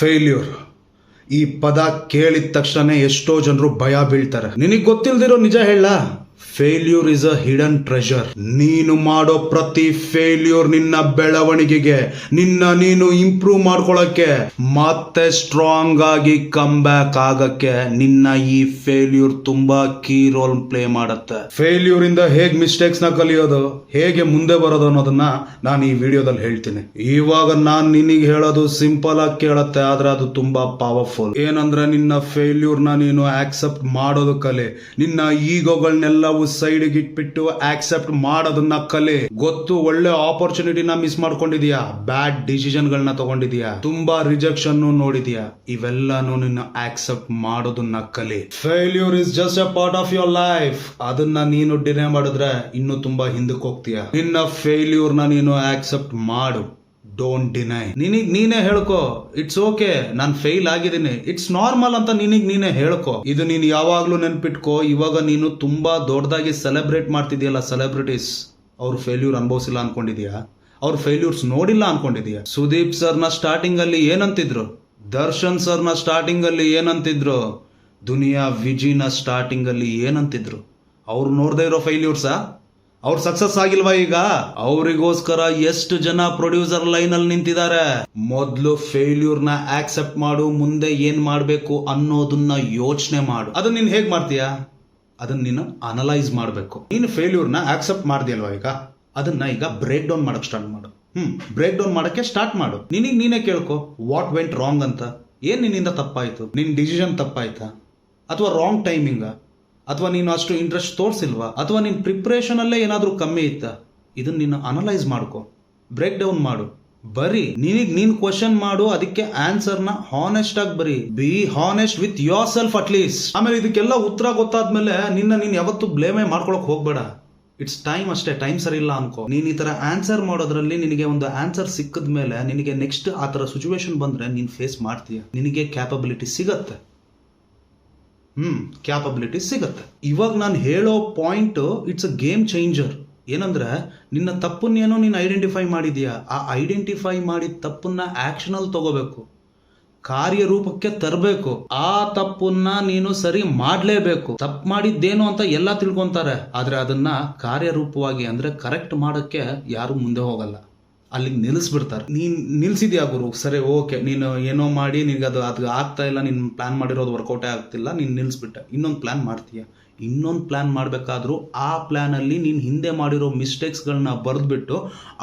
Failure ಈ ಪದ ಕೇಳಿದ ತಕ್ಷಣ ಎಷ್ಟೋ ಜನರು ಭಯ ಬೀಳ್ತಾರೆ. ನಿನಗೆ ಗೊತ್ತಿಲ್ದಿರೋ ನಿಜ ಹೇಳ. Failure is a hidden treasure ನೀನು ಮಾಡೋ ಪ್ರತಿ ಫೇಲ್ಯೂರ್ ನಿನ್ನ ಬೆಳವಣಿಗೆಗೆ, ನಿನ್ನ ನೀನು ಇಂಪ್ರೂವ್ ಮಾಡ್ಕೊಳಕ್ಕೆ, ಮತ್ತೆ ಸ್ಟ್ರಾಂಗ್ ಆಗಿ ಕಮ್ ಬ್ಯಾಕ್ ಆಗಕ್ಕೆ ನಿನ್ನ ಈ ಫೇಲ್ಯೂರ್ ತುಂಬಾ ಕೀ ರೋಲ್ ಪ್ಲೇ ಮಾಡುತ್ತೆ. ಫೇಲ್ಯೂರ್ ಇಂದ ಹೇಗ್ ಮಿಸ್ಟೇಕ್ಸ್ನ ಕಲಿಯೋದು, ಹೇಗೆ ಮುಂದೆ ಬರೋದು ಅನ್ನೋದನ್ನ ನಾನು ಈ ವಿಡಿಯೋದಲ್ಲಿ ಹೇಳ್ತೀನಿ. ಇವಾಗ ನಾನ್ ನಿನಗೆ ಹೇಳೋದು ಸಿಂಪಲ್ ಆಗಿ ಕೇಳತ್ತೆ, ಆದ್ರೆ ಅದು ತುಂಬಾ ಪವರ್ಫುಲ್ ಏನಂದ್ರೆ ನಿನ್ನ ಫೇಲ್ಯೂರ್ನ ನೀನು ಆಕ್ಸೆಪ್ಟ್ ಮಾಡೋದು ಕಲೆ. ನಿನ್ನ ಈಗೋಗಳನ್ನೆಲ್ಲವೂ ಸೈಡ್ಗೆ ಇಟ್ಬಿಟ್ಟು ಆಕ್ಸೆಪ್ಟ್ ಮಾಡೋದನ್ನ ಕಲೆ. ಗೊತ್ತು, ಒಳ್ಳೆ ಆಪರ್ಚುನಿಟಿನ ಮಿಸ್ ಮಾಡ್ಕೊಂಡಿದ್ಯಾ? ಬ್ಯಾಡ್ ಡಿಸಿಷನ್ ಗಳನ್ನ ತಗೊಂಡಿದ್ಯಾ? ತುಂಬಾ ರಿಜೆಕ್ಷನ್ ನೋಡಿದ್ಯಾ? ಇವೆಲ್ಲಾನು ನಿನ್ನ ಆಕ್ಸೆಪ್ಟ್ ಮಾಡೋದನ್ನ ಕಲೆ. Failure is just a part of your life ಅದನ್ನ ನೀನು ಡಿನೇ ಮಾಡಿದ್ರೆ ಇನ್ನು ತುಂಬಾ ಹಿಂದಕ್ಕೆ ಹೋಗ್ತೀಯ? ನಿನ್ನ ಫೇಲ್ಯೂರ್ನ ನೀನು ಆಕ್ಸೆಪ್ಟ್ ಮಾಡು. ಡೋಂಟ್ ಡಿನೈ ನಿನಗ್ ನೀನೇ ಹೇಳ್ಕೊ ಇಟ್ಸ್ ಓಕೆ ನಾನು ಫೇಲ್ ಆಗಿದ್ದೀನಿ. ಇಟ್ಸ್ ನಾರ್ಮಲ್ ಅಂತ ನಿನಗ್ ನೀನೇ ಹೇಳ್ಕೊ. ಇದು ನೀನು ಯಾವಾಗ್ಲೂ ನೆನ್ಪಿಟ್ಕೋ. ಇವಾಗ ನೀನು ತುಂಬಾ ದೊಡ್ಡದಾಗಿ ಸೆಲೆಬ್ರೇಟ್ ಮಾಡ್ತಿದ್ಯಲ್ಲ ಸೆಲೆಬ್ರಿಟೀಸ್ ಅವ್ರ ಫೇಲ್ಯೂರ್ ಅನುಭವಿಸಿಲ್ಲ ಅನ್ಕೊಂಡಿದ್ಯಾ? ಅವ್ರ ಫೇಲ್ಯೂರ್ಸ್ ನೋಡಿಲ್ಲ ಅನ್ಕೊಂಡಿದ್ಯಾ? ಸುದೀಪ್ ಸರ್ನ ಸ್ಟಾರ್ಟಿಂಗ್ ಅಲ್ಲಿ ಏನಂತಿದ್ರು? ದರ್ಶನ್ ಸರ್ನ ಸ್ಟಾರ್ಟಿಂಗ್ ಅಲ್ಲಿ ಏನಂತಿದ್ರು? ದುನಿಯಾ ವಿಜಿನ ಸ್ಟಾರ್ಟಿಂಗ್ ಅಲ್ಲಿ ಏನಂತಿದ್ರು? ಅವ್ರು ನೋಡದೇ ಇರೋ ಫೇಲ್ಯೂರ್ಸಾ ಅವ್ರು ಸಕ್ಸಸ್ ಆಗಿಲ್ವಾ ಈಗ? ಅವರಿಗೋಸ್ಕರ ಎಷ್ಟು ಜನ ಪ್ರೊಡ್ಯೂಸರ್ ಲೈನ್ ಅಲ್ಲಿ ನಿಂತಿದ್ದಾರೆ? ಮೊದ್ಲು ಫೇಲ್ಯೂರ್ನ ಆಕ್ಸೆಪ್ಟ್ ಮಾಡು, ಮುಂದೆ ಏನ್ ಮಾಡಬೇಕು ಅನ್ನೋದನ್ನ ಯೋಚನೆ ಮಾಡು. ಅದನ್ನ ನೀನ್ ಹೇಗ್ ಮಾಡ್ತೀಯಾ? ಅದನ್ನ ನೀನು ಅನಲೈಸ್ ಮಾಡಬೇಕು. ನೀನು ಫೇಲ್ಯೂರ್ನ ಆಕ್ಸೆಪ್ಟ್ ಮಾಡ್ದಿಯಲ್ವಾ ಈಗ? ಅದನ್ನ ಈಗ ಬ್ರೇಕ್ ಡೌನ್ ಮಾಡಕ್ ಸ್ಟಾರ್ಟ್ ಮಾಡು. ಹ್ಮ್ ಬ್ರೇಕ್ ಡೌನ್ ಮಾಡಕ್ಕೆ ಸ್ಟಾರ್ಟ್ ಮಾಡು. ನಿನಗೆ ನೀನೇ ಕೇಳ್ಕೊ ವಾಟ್ ವೆಂಟ್ ರಾಂಗ್ ಅಂತ. ಏನ್ ನಿನ್ನಿಂದ ತಪ್ಪಾಯ್ತು? ನಿನ್ ಡಿಸಿಷನ್ ತಪ್ಪಾಯ್ತಾ? ಅಥವಾ ರಾಂಗ್ ಟೈಮಿಂಗ ಅಥವಾ ನೀನು ಅಷ್ಟು ಇಂಟ್ರೆಸ್ಟ್ ತೋರಿಸಿಲ್ವಾ? ಅಥವಾ ನಿನ್ನ ಪ್ರಿಪ್ರೇಷನಲ್ಲೇ ಏನಾದರೂ ಕಮ್ಮಿ ಇತ್ತಾ? ಇದನ್ನ ನೀನು ಅನಲೈಸ್ ಮಾಡ್ಕೊ. ಬ್ರೇಕ್ ಡೌನ್ ಮಾಡು. ಬರಿ ನಿನಗೆ ನೀನು ಕ್ವಶನ್ ಮಾಡು, ಅದಕ್ಕೆ ಆನ್ಸರ್ನ ಹಾನೆಸ್ಟ್ ಆಗಿ ಬರಿ. Be honest with yourself at least ಆಮೇಲೆ ಇದಕ್ಕೆಲ್ಲ ಉತ್ತರ ಗೊತ್ತಾದ್ಮೇಲೆ ನಿನ್ನ ನೀನು ಯಾವತ್ತೂ ಬ್ಲೇಮೇ ಮಾಡ್ಕೊಳಕ್ ಹೋಗ್ಬೇಡ. ಇಟ್ಸ್ ಟೈಮ್ ಅಷ್ಟೇ ಟೈಮ್ ಸರಿ ಇಲ್ಲ ಅನ್ಕೋ. ನೀನು ಈ ತರ ಆನ್ಸರ್ ಮಾಡೋದ್ರಲ್ಲಿ ನಿನಗೆ ಒಂದು ಆನ್ಸರ್ ಸಿಕ್ಕಿದ ಮೇಲೆ ನಿನಗೆ ನೆಕ್ಸ್ಟ್ ಆ ಥರ ಸಿಚುವೇಶನ್ ಬಂದ್ರೆ ನೀನು ಫೇಸ್ ಮಾಡ್ತೀಯ. ನಿನಗೆ ಕ್ಯಾಪಬಿಲಿಟಿ ಸಿಗತ್ತೆ. ಹ್ಮ್ ಕ್ಯಾಪಬಿಲಿಟಿ ಸಿಗುತ್ತೆ. ಇವಾಗ ನಾನು ಹೇಳೋ point it's a game changer ಏನಂದ್ರೆ, ನಿನ್ನ ತಪ್ಪನ್ನೇನೋ ನೀನು ಐಡೆಂಟಿಫೈ ಮಾಡಿದೀಯಾ? ಆ ಐಡೆಂಟಿಫೈ ಮಾಡಿದ ತಪ್ಪನ್ನ ಆಕ್ಷನ್ ಅಲ್ಲಿ ತಗೋಬೇಕು. ಕಾರ್ಯರೂಪಕ್ಕೆ ತರಬೇಕು. ಆ ತಪ್ಪನ್ನ ನೀನು ಸರಿ ಮಾಡಲೇಬೇಕು. ತಪ್ಪು ಮಾಡಿದ್ದೇನು ಅಂತ ಎಲ್ಲ ತಿಳ್ಕೊಂತಾರೆ. ಆದರೆ ಅದನ್ನ ಕಾರ್ಯರೂಪವಾಗಿ ಅಂದ್ರೆ ಕರೆಕ್ಟ್ ಮಾಡೋಕ್ಕೆ ಯಾರು ಮುಂದೆ ಹೋಗಲ್ಲ. ಅಲ್ಲಿಗೆ ನಿಲ್ಲಿಸ್ಬಿಡ್ತಾರೆ. ನೀನ್ ನಿಲ್ಸಿದ್ಯಾ ಗುರು? ಸರಿ, ಓಕೆ. ನೀನು ಏನೋ ಮಾಡಿ ನಿನ್ಗೆ ಅದು ಅದು ಆಗ್ತಾ ಇಲ್ಲ, ನೀನು ಪ್ಲಾನ್ ಮಾಡಿರೋದು ವರ್ಕೌಟೇ ಆಗ್ತಿಲ್ಲ, ನೀನು ನಿಲ್ಲಿಸ್ಬಿಟ್ಟೆ ಇನ್ನೊಂದು ಪ್ಲಾನ್ ಮಾಡ್ತೀಯ? ಇನ್ನೊಂದು ಪ್ಲಾನ್ ಮಾಡಬೇಕಾದ್ರೂ ಆ ಪ್ಲಾನಲ್ಲಿ ನೀನು ಹಿಂದೆ ಮಾಡಿರೋ ಮಿಸ್ಟೇಕ್ಸ್ಗಳನ್ನ ಬರೆದ್ಬಿಟ್ಟು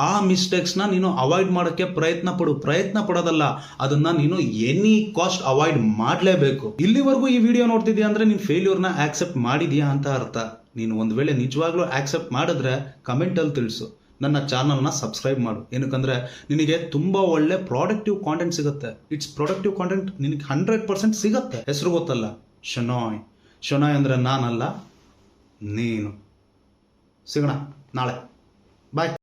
ಆ ಮಿಸ್ಟೇಕ್ಸ್ನ ನೀನು ಅವಾಯ್ಡ್ ಮಾಡೋಕ್ಕೆ ಪ್ರಯತ್ನ ಪಡು. ಪ್ರಯತ್ನ ಪಡೋದಲ್ಲ, ಅದನ್ನ ನೀನು ಎನಿ ಕಾಸ್ಟ್ ಅವಾಯ್ಡ್ ಮಾಡಲೇಬೇಕು. ಇಲ್ಲಿವರೆಗೂ ಈ ವಿಡಿಯೋ ನೋಡ್ತಿದ್ಯಾ ಅಂದ್ರೆ ನೀನು ಫೇಲ್ಯೂರ್ನ ಆಕ್ಸೆಪ್ಟ್ ಮಾಡಿದ್ಯಾ ಅಂತ ಅರ್ಥ. ನೀನು ಒಂದು ವೇಳೆ ನಿಜವಾಗ್ಲೂ ಆಕ್ಸೆಪ್ಟ್ ಮಾಡಿದ್ರೆ ಕಮೆಂಟಲ್ಲಿ ತಿಳಿಸು. ನನ್ನ ಚಾನಲ್ನ ಸಬ್ಸ್ಕ್ರೈಬ್ ಮಾಡು. ಏನಕ್ಕಂದರೆ ನಿನಗೆ ತುಂಬ ಒಳ್ಳೆ ಪ್ರಾಡಕ್ಟಿವ್ ಕಾಂಟೆಂಟ್ ಸಿಗುತ್ತೆ. ಇಟ್ಸ್ ಪ್ರಾಡಕ್ಟಿವ್ ಕಾಂಟೆಂಟ್ ನಿನಗೆ ಹಂಡ್ರೆಡ್ ಪರ್ಸೆಂಟ್ ಸಿಗುತ್ತೆ. ಹೆಸರು ಗೊತ್ತಲ್ಲ? ಶನಾಯ್. ಶನಾಯ್ ಅಂದರೆ ನಾನಲ್ಲ, ನೀನು. ಸಿಗೋಣ, ನಾಳೆ. ಬಾಯ್